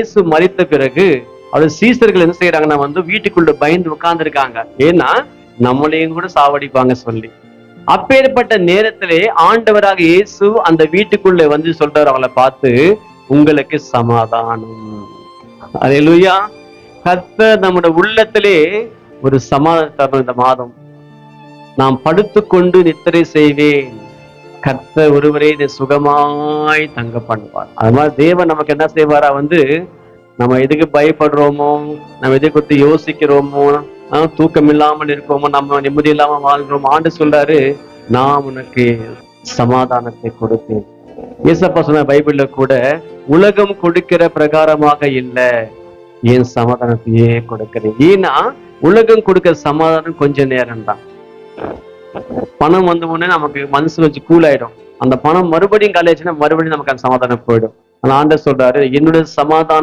இயேசு மறித்த பிறகு அவர் சீசர்கள் என்ன செய்யறாங்கன்னா வந்து வீட்டுக்குள்ள பயந்து உட்கார்ந்து இருக்காங்க ஏன்னா நம்மளையும் கூட சாவடிப்பாங்க சொல்லி. அப்பேற்பட்ட நேரத்திலே ஆண்டவராக இயேசு அந்த வீட்டுக்குள்ள வந்து சொல்றாரு அவளை பார்த்து உங்களுக்கு சமாதானம். அல்லேலூயா கத்த நம்முடைய உள்ளத்திலே ஒரு சமாதானம் தரணும் இந்த மாதம். நாம் படுத்துக்கொண்டு நித்திரை செய்வேன். கத்த ஒருவரே இதை சுகமாய் தங்க பண்ணுவார். அது மாதிரி தேவன் நமக்கு என்ன செய்வாரா வந்து நம்ம எதுக்கு பயப்படுறோமோ நம்ம எதை குறித்து யோசிக்கிறோமோ ஆஹ், தூக்கம் இல்லாமல் இருக்கோமோ நம்ம நிம்மதி இல்லாம வாழ்றோம் ஆண்டு சொல்றாரு நான் உனக்கு சமாதானத்தை கொடுப்பேன். ஏசப்பா சொன்ன பைபிள்ல கூட உலகம் கொடுக்கிற பிரகாரமாக இல்லை ஏன் சமாதானத்தையே கொடுக்கிறேன். ஏன்னா உலகம் கொடுக்கிற சமாதானம் கொஞ்ச நேரம் தான் பணம் வந்த உடனே நமக்கு மனசு வச்சு கூல் ஆயிடும். அந்த பணம் மறுபடியும் காலேஜ்னா மறுபடியும் நமக்கு அந்த சமாதானம் போயிடும். ஆனா ஆண்டர் சொல்றாரு என்னுடைய சமாதானம்